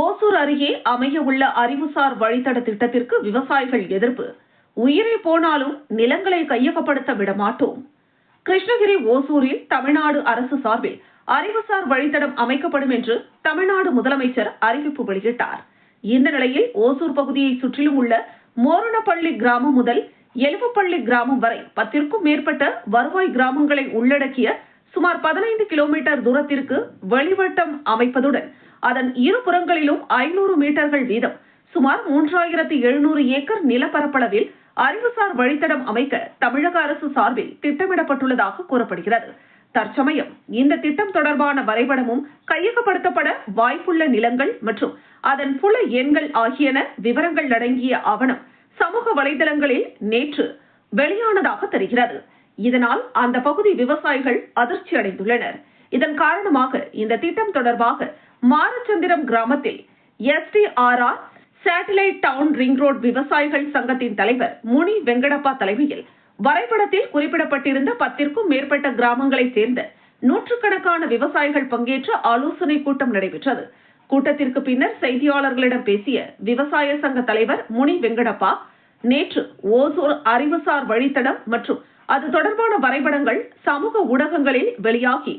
ஓசூர் அருகே அமைய உள்ள அறிவுசார் வழித்தட திட்டத்திற்கு விவசாயிகள் எதிர்ப்பு. உயிரை போனாலும் நிலங்களை கையகப்படுத்த விடமாட்டோம். கிருஷ்ணகிரி ஓசூரில் தமிழ்நாடு அரசு சார்பில் அறிவுசார் வழித்தடம் அமைக்கப்படும் என்று தமிழ்நாடு முதலமைச்சர் அறிவிப்பு வெளியிட்டார். இந்த நிலையில் ஓசூர் பகுதியை சுற்றிலும் உள்ள மோரணப்பள்ளி கிராமம் முதல் எலுவப்பள்ளி கிராமம் வரை பத்திற்கும் மேற்பட்ட வருவாய் கிராமங்களை உள்ளடக்கிய சுமார் பதினைந்து கிலோமீட்டர் தூரத்திற்கு வெளிவட்டம் அமைப்பதுடன் அதன் இரு புறங்களிலும் ஐநூறு மீட்டர்கள் வீதம். சுமார் மூன்றாயிரத்து எழுநூறு ஏக்கர் நிலப்பரப்பளவில் அறிவுசார் வழித்தடம் அமைக்க தமிழக அரசு சார்பில் திட்டமிடப்பட்டுள்ளதாக கூறப்படுகிறது. தற்சமயம் இந்த திட்டம் தொடர்பான வரைபடமும் கையகப்படுத்தப்பட வாய்ப்புள்ள நிலங்கள் மற்றும் அதன் புல எண்கள் ஆகியன விவரங்கள் அடங்கிய ஆவணம் சமூக வலைதளங்களில் நேற்று வெளியானதாக தெரிகிறது. இதனால் அந்த பகுதி விவசாயிகள் அதிர்ச்சி அடைந்துள்ளனர் இதன் காரணமாக இந்த திட்டம் தொடர்பாக மாரச்சந்திரம் கிராமத்தில் STRR satellite town ring road விவசாயிகள் சங்கத்தின் தலைவர் முனி வெங்கடப்பா தலைமையில் வரைபடத்தில் குறிப்பிடப்பட்டிருந்த பத்திற்கும் மேற்பட்ட கிராமங்களைச் சேர்ந்த நூற்றுக்கணக்கான விவசாயிகள் பங்கேற்ற ஆலோசனை கூட்டம் நடைபெற்றது. கூட்டத்திற்கு பின்னர் செய்தியாளர்களிடம் பேசிய விவசாய சங்க தலைவர் முனி வெங்கடப்பா நேற்று ஓசூர் அறிவுசார் வழித்தடம் மற்றும் அது தொடர்பான வரைபடங்கள் சமூக ஊடகங்களில் வெளியாகி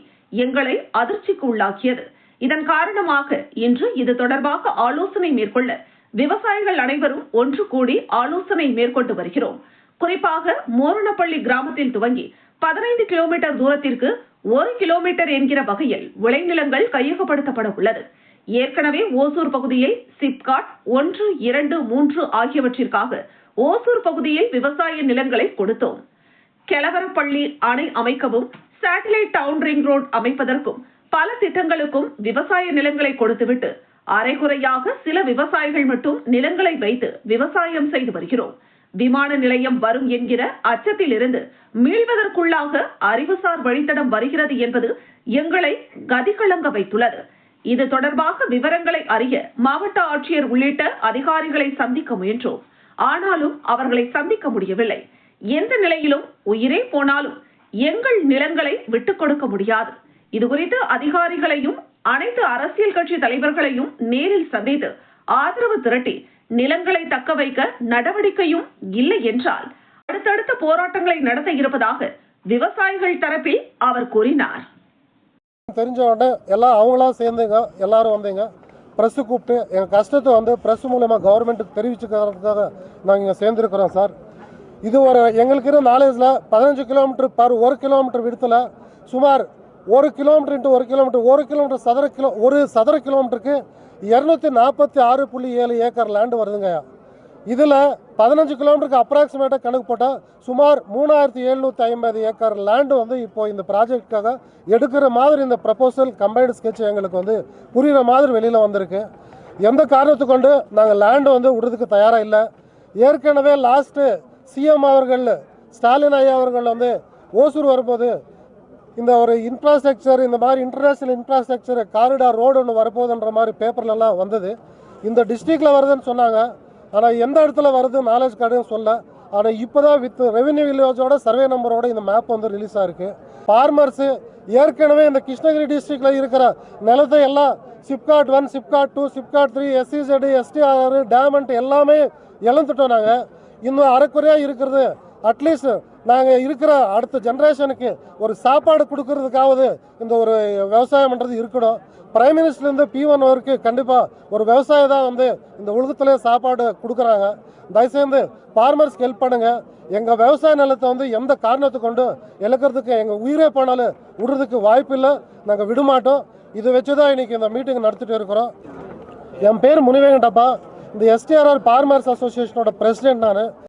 எங்களை அதிர்ச்சிக்கு உள்ளாக்கியது. இதன் காரணமாக இன்று இது தொடர்பாக ஆலோசனை மேற்கொள்ள விவசாயிகள் அனைவரும் ஒன்று கூடி ஆலோசனை மேற்கொண்டு வருகிறோம். குறிப்பாக மோரணப்பள்ளி கிராமத்தில் துவங்கி பதினைந்து கிலோமீட்டர் தூரத்திற்கு ஒரு கிலோமீட்டர் என்கிற வகையில் விளைநிலங்கள் கையகப்படுத்தப்பட உள்ளது. ஏற்கனவே ஓசூர் பகுதியில் சிப்காட் ஒன்று இரண்டு மூன்று ஆகியவற்றிற்காக ஓசூர் பகுதியில் விவசாய நிலங்களை கொடுத்தோம். கெலவரப்பள்ளி அணை அமைக்கவும் சேட்டலைட் டவுன் ரிங் ரோடு அமைப்பதற்கும் பல திட்டங்களுக்கும் விவசாய நிலங்களை கொடுத்துவிட்டு அரைகுறையாக சில விவசாயிகள் மட்டும் நிலங்களை வைத்து விவசாயம் செய்து வருகிறோம். விமான நிலையம் வரும் என்கிற அச்சத்திலிருந்து மீள்வதற்குள்ளாக அறிவுசார் வழித்தடம் வருகிறது என்பது எங்களை கதிகலங்க வைத்துள்ளது. இது தொடர்பாக விவரங்களை அறிய மாவட்ட ஆட்சியர் உள்ளிட்ட அதிகாரிகளை சந்திக்க முயன்றோம். ஆனாலும் அவர்களை சந்திக்க முடியவில்லை. எந்த நிலையிலும் உயிரே போனாலும் எங்கள் நிலங்களை விட்டுக் கொடுக்க முடியாது. இதுகுறித்து அதிகாரிகளையும் அனைத்து அரசியல் கட்சி தலைவர்களையும் நேரில் சந்தித்து ஆதரவு திரட்டி நிலங்களை தக்க வைக்க நடவடிக்கையும் இல்லை என்றால் அடுத்தடுத்த போராட்டங்களை நடத்த இருப்பதாக விவசாயிகள் தரப்பில் அவர் கூறினார். தெரிஞ்ச உடனே எல்லாம் அவங்களா சேர்ந்துங்க எல்லாரும் வந்தீங்க. ப்ரெஸ்ஸு கூப்பிட்டு எங்கள் கஷ்டத்தை வந்து ப்ரெஸ் மூலயமா கவர்மெண்ட்டுக்கு தெரிவிச்சுக்கிறதுக்காக நாங்கள் இங்கே சேர்ந்துருக்குறோம் சார். இது ஒரு எங்களுக்கு இருந்த நாலேஜில் பதினஞ்சு கிலோமீட்டர் பர் ஒரு கிலோமீட்டர் விடத்தில் சுமார் ஒரு கிலோமீட்டர் இன்ட்டு ஒரு கிலோமீட்டர் ஒரு கிலோமீட்டர் சதுர கிலோ ஒரு சதுர கிலோமீட்டருக்கு இரநூத்தி நாற்பத்தி ஆறு புள்ளி ஏழு ஏக்கர் லேண்டு வருதுங்கய்யா இதில் பதினஞ்சு கிலோமீட்டருக்கு அப்ராக்சிமேட்டாக கணக்கு போட்டால் சுமார் மூணாயிரத்தி எழுநூற்றி ஐம்பது ஏக்கர் லேண்டு வந்து இப்போ இந்த ப்ராஜெக்டுக்காக எடுக்கிற மாதிரி இந்த ப்ரப்போசல் கம்பைன்டு ஸ்கெட்ச் எங்களுக்கு வந்து புரிகிற மாதிரி வெளியில் வந்திருக்கு. எந்த காரணத்தை கொண்டு? நாங்கள் லேண்டு வந்து விடுறதுக்கு தயாராக இல்லை. ஏற்கனவே லாஸ்ட்டு சிஎம் அவர்கள் ஸ்டாலின் ஐயா அவர்கள் வந்து ஓசூர் வரும்போது இந்த ஒரு இன்ஃப்ராஸ்ட்ரக்சர் இந்த மாதிரி இன்டர்நேஷ்னல் இன்ஃப்ராஸ்ட்ரக்சர் காரிடார் ரோடு ஒன்று வரப்போகுதுன்ற மாதிரி பேப்பர்லலாம் வந்தது. இந்த டிஸ்ட்ரிக்டில் வருதுன்னு சொன்னாங்க. ஆனால் எந்த இடத்துல வருது நாலேஜ் கார்டுன்னு சொல்ல. ஆனால் இப்போ தான் வித் ரெவென்யூ வில்லேஜோட சர்வே நம்பரோட இந்த மேப் வந்து ரிலீஸ் ஆயிருக்கு. ஃபார்மர்ஸு ஏற்கனவே இந்த கிருஷ்ணகிரி டிஸ்ட்ரிக்டில் இருக்கிற நிலத்தை எல்லாம் SIPCOT one SIPCOT two SIPCOT three எஸ்சிசெட் STR டேமண்ட் எல்லாமே இழந்துட்டோம் நாங்கள் இன்னும் அரைக்குறையாக இருக்கிறது. அட்லீஸ்ட் நாங்கள் இருக்கிற அடுத்த ஜென்ரேஷனுக்கு ஒரு சாப்பாடு கொடுக்கறதுக்காவது இந்த ஒரு விவசாயம் பண்ணுறது இருக்கணும். பிரைம் மினிஸ்டர்லேருந்து பி ஒன் வரைக்கும் கண்டிப்பாக ஒரு விவசாயி தான் வந்து இந்த உலகத்திலே சாப்பாடு கொடுக்குறாங்க. தயவுசெய்து ஃபார்மர்ஸ்க்கு ஹெல்ப் பண்ணுங்கள் எங்கள் விவசாய நிலத்தை வந்து எந்த காரணத்தை கொண்டு இழக்கிறதுக்கு எங்கள் உயிரே போனாலும் விடுறதுக்கு வாய்ப்பு இல்லை. நாங்கள் விடமாட்டோம். இதை வச்சு தான் இன்றைக்கி இந்த மீட்டிங் நடத்திட்டு இருக்கிறோம். என் பேர் முனிவேங்கடப்பா இந்த எஸ்டிஆர்ஆர் ஃபார்மர்ஸ் அசோசியேஷனோட பிரசிடென்ட் நான்.